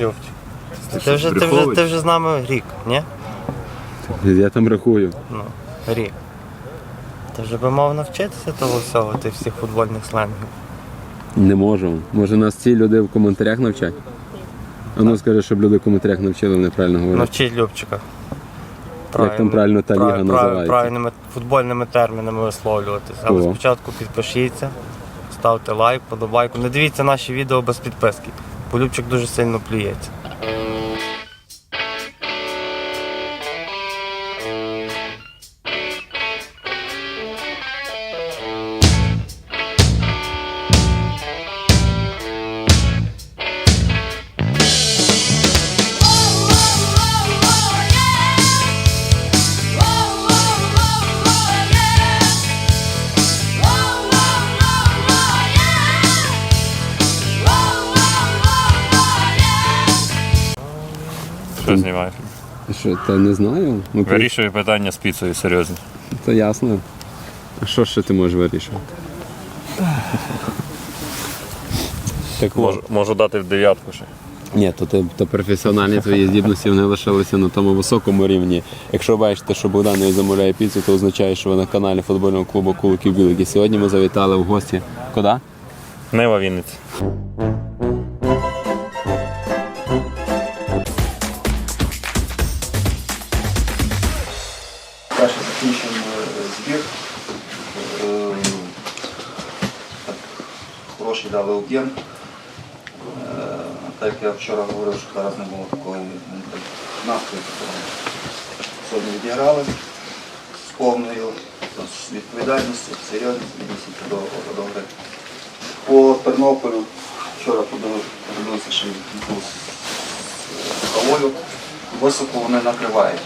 Любчик. Ти Ти вже, ти, вже, ти вже з нами рік, ні? Я там рахую. Ну, рік. Ти вже би мав навчитися того всього, тих всіх футбольних сленгів. Не можемо. Може нас ці люди в коментарях навчать? А ну скажи, щоб люди в коментарях навчили мене правильно говорити. Навчіть Любчика. Як там правильно та ліга називається? Правильними футбольними термінами висловлюватися. Але О. спочатку підпишіться, ставте лайк, подобайку. Не дивіться наші відео без підписки, бо Любчик дуже сильно плюється. Що, та не знаю. Ну, при- питання з піцею, серйозно. Та ясно. А що ще ти можеш вирішувати? Так Можу, можу дати в дев'ятку ще. Ні, то, ти- то професіональні твої здібності вони лишилися на тому високому рівні. Якщо бачите, що Богдан не замовляє піцу, то означає, що ви на каналі футбольного клубу Куликів Білик. І сьогодні ми завітали в гості. Куди? Нива Вінниці. Закінчуємо збір. Е, так, Хороший дали об'єм. Так як я вчора говорив, що зараз не було такої ну, так, настрою. Сьогодні відіграли з повною відповідальністю, серйозністю відноситься до, до гри. По Тернополю вчора подивив- подивився, був з кавою. Високо вони накривають.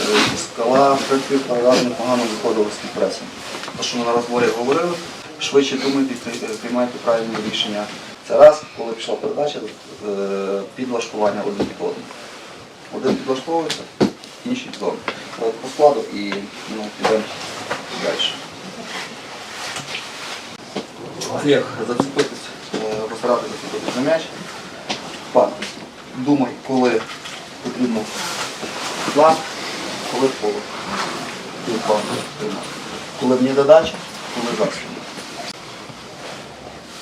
Е, Скала, в принципі, паралельно непогано виходила підпресом. Те, що ми на розборі говорили, швидше думайте, при- приймайте правильні рішення. Це раз, коли пішла передача, е, підлаштування один під одним. Один підлаштовується, інший під. От по складу і ну, підемо далі. Зацепитись, е, розграти зацепитись за м'яч. Думай, коли потрібно план, коли поле. Коли в приймати. Коли мені додача, коли засіб.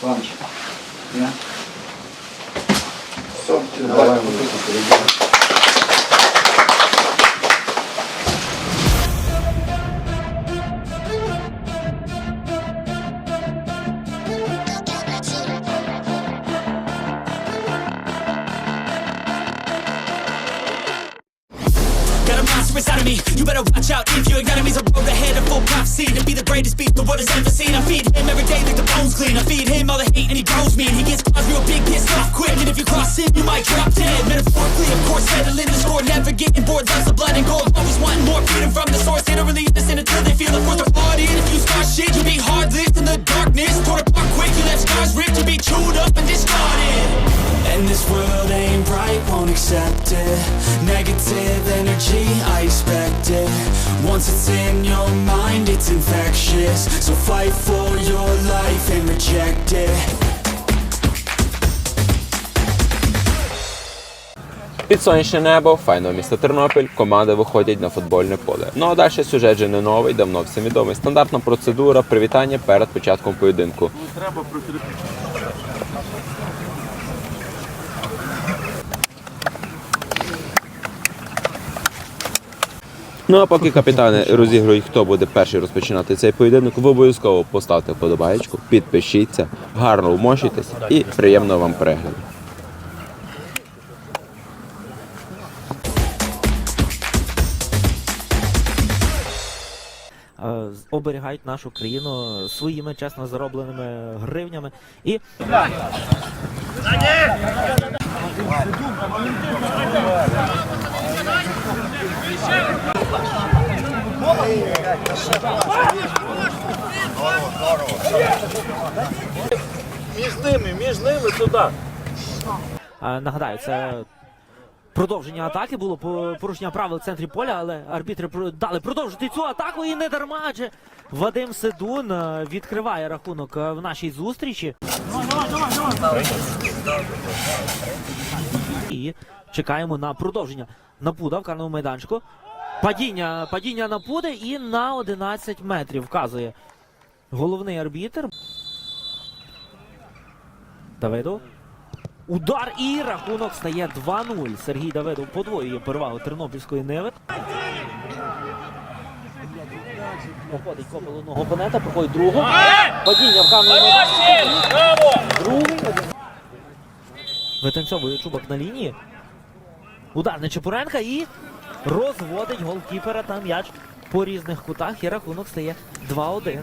Панч. Не? Все, давай. Your enemy's a road ahead of full prophecy to be the greatest beast the world has ever seen. I feed him every day like the bones clean. I feed him all the hate and he grows me and he gets claws real big, pissed off quick. And if you cross him, you might drop dead. Metaphorically, of course, settling the score, never getting bored. Loves the blood and gold, always wanting more. Freedom from the source, they don't really understand until they feel the force of blood in. If you start shit, you'll be hard in the darkness. Torn apart quick, you left scars ripped, you be chewed up and discarded. And this world ain't right, won't accept it Negative energy, I expect it Once it's in your mind, it's infectious So fight for your life and reject it Під сонячне небо, файного міста Тернопіль, команди виходять на футбольне поле. Ну а далі сюжет вже не новий, давно всім відомий. Стандартна процедура привітання перед початком поєдинку. Ну а поки капітани розігрують, хто буде перший розпочинати цей поєдинок, ви обов'язково поставте вподобаєчку, підпишіться, гарно вмощуйтесь і приємного вам перегляду. е, оберігають нашу країну своїми чесно заробленими гривнями. І е, нагадаю, це продовження атаки було порушення правил в центрі поля, але арбітри дали продовжити цю атаку і не дарма, адже Вадим Седун е, відкриває рахунок е, в нашій зустрічі. І чекаємо на продовження. Напуда в карному майданчику. Падіння, падіння напуди і на 11 метрів вказує головний арбітр. Давидов. Удар і рахунок стає 2-0. Сергій Давидов подвоює перевагу Тернопільської Ниви. Проходить копел одного опонента, проходить другого. Падіння в камеру. Другий. Витанцьовує чубок на лінії. Удар на Чепуренка і розводить голкіпера та м'яч по різних кутах. І рахунок стає 2-1.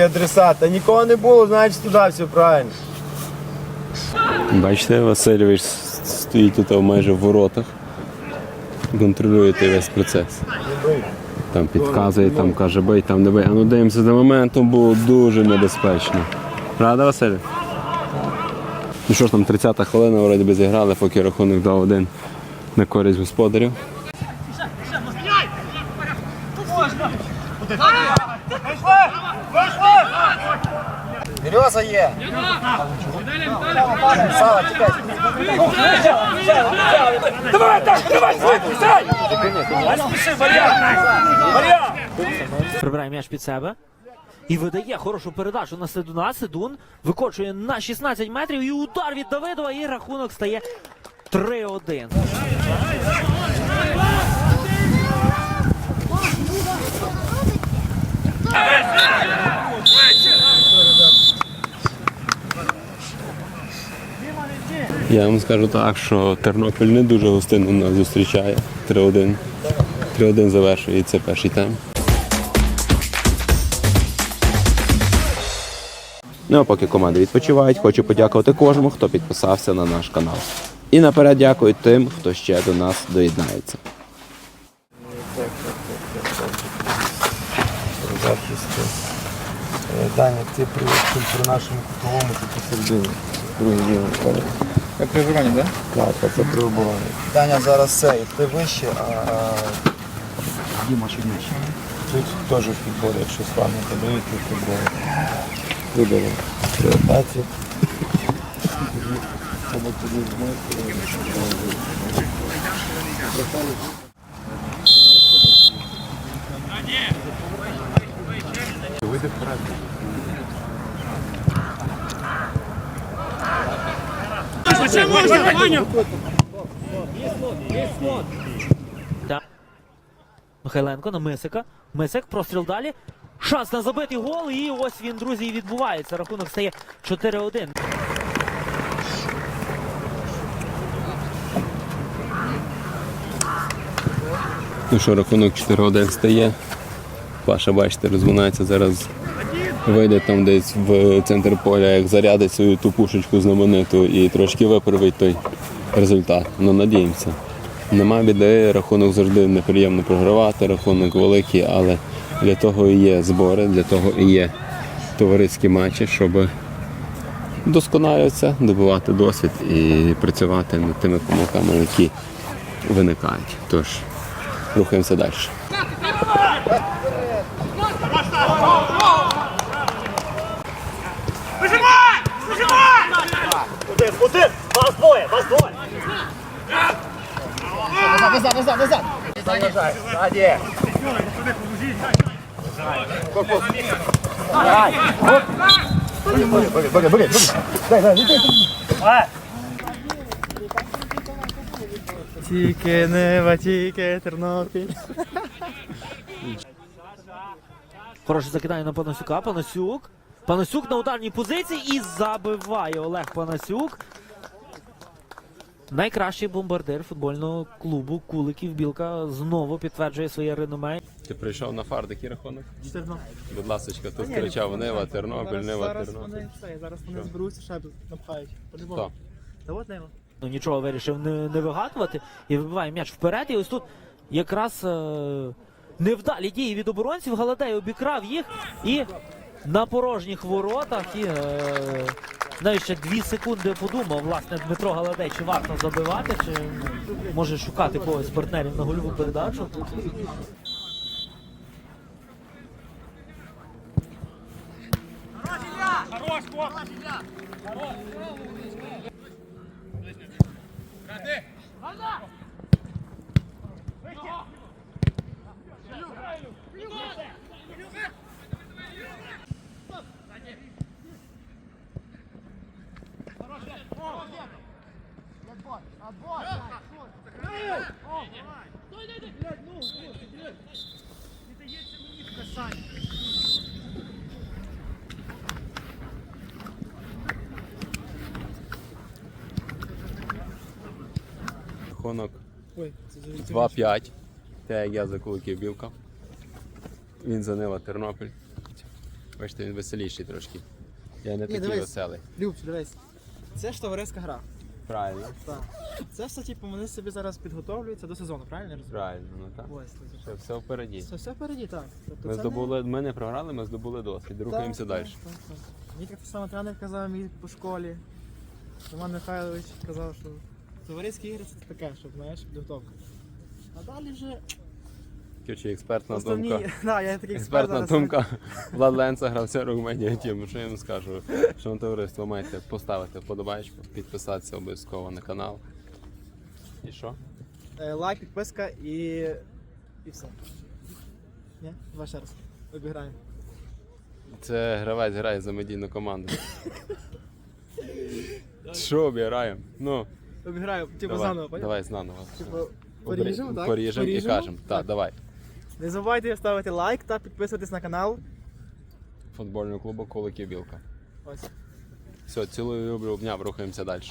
Адресат. Та нікого не було, значить туди все правильно. Бачите, Васильович стоїть тут майже в воротах. Контролює той весь процес. Там підказує, там каже бий, там не бий. А ну дивимося, за моментом було дуже небезпечно. Правда, Василь? Ну що ж там, 30-та хвилина вроді би зіграли, поки рахунок 2-1 на користь господарів. Береза є. Сава, тікай. Прибирає м'яч під себе. І видає хорошу передачу на Седуна. Седун викочує на 16 метрів і удар від Давидова, і рахунок стає 3-1. Я вам скажу так, що Тернопіль не дуже гостинно нас зустрічає. 3-1. 3-1 завершується перший тайм. Ну а поки команди відпочивають, хочу подякувати кожному, хто підписався на наш канал. І наперед дякую тим, хто ще до нас доєднається. Даня, ти при, при нашому кутовому ти посередині. Другий поле. Як при Вероні, так? Так, це при обороні. Даня зараз це, ти вище, а Діма чуть нижче. Тут теж в футболі, якщо славно подають, то в футболі. Виберемо. При атаці. Треба туди змити. Вийди вперед. Так. Михайленко на Мисика. Мисик, простріл далі. Шанс на забитий гол. І ось він, друзі, і відбувається. Рахунок стає 4-1. Ну що, рахунок 4-1 стає. Паша, бачите, розминається зараз. Вийде там десь в центр поля, як зарядить свою ту пушечку знамениту і трошки виправить той результат. Ну, надіємося. Нема біди, рахунок завжди неприємно програвати, рахунок великий, але для того і є збори, для того і є товариські матчі, щоб вдосконалюватися, добувати досвід і працювати над тими помилками, які виникають. Тож рухаємося далі. Тільки нева, тільки Тернопіль. Хороше закидання на Панасюка. Панасюк. Панасюк на ударній позиції і забиває Олег Панасюк. Найкращий бомбардир футбольного клубу Куликів Білка знову підтверджує своє реноме. Ти прийшов на який рахунок? 4 Будь ласка, тут кричав Нива, Тернопіль, Нива, Зараз Тернопіль. вони все, зараз вони Що? зберуться, ще напхають. По-любому. Та от Нева. Ну нічого вирішив не, не вигадувати і вибиває м'яч вперед. І ось тут якраз е, невдалі дії від оборонців. Галадей обікрав їх і на порожніх воротах. І е, навіть ще дві секунди подумав, власне, Дмитро Галадей, чи варто забивати, чи може шукати когось партнерів на гольову передачу. Рахунок Ой, це за- це 2-5. Те, як я за куликів білка. Він за Нива, Тернопіль. Бачите, він веселіший трошки. Я не такий веселий. Любч, дивись. Це ж товариська гра. Правильно. Так. Це все, типу, вони собі зараз підготовлюються до сезону, правильно я розумію? Правильно, ну так. Ось, це- Все, впереді. Це все впереді, так. Тобто Ми це здобули, ми не програли, ми здобули досвід. не- Рухаємося Так, далі. так, так, так. Мені так само тренер казав мій по школі. Роман Михайлович казав, що товариські ігри це таке, щоб знаєш, підготовка. А далі вже Короче, експертна основні. думка. Да, я такий експерт Експертна зараз. думка Влад Ленца, гравця рук медіа тім. Що я вам скажу? Що товариство маєте поставити вподобайку, підписатися обов'язково на канал. І що? Е, Лайк, підписка і. і все. Ні? Давай ще раз. Обіграємо. Це гравець грає за медійну команду. Що обіграємо? Ну, Обіграємо, типу давай, заново, давай заново. Типу, поріжемо, так? Поріжемо і кажемо. Так, давай. Не забувайте ставити лайк та підписуватись на канал. Футбольного клубу Колики Білка. Ось. Все, цілую, люблю, обняв, рухаємося далі.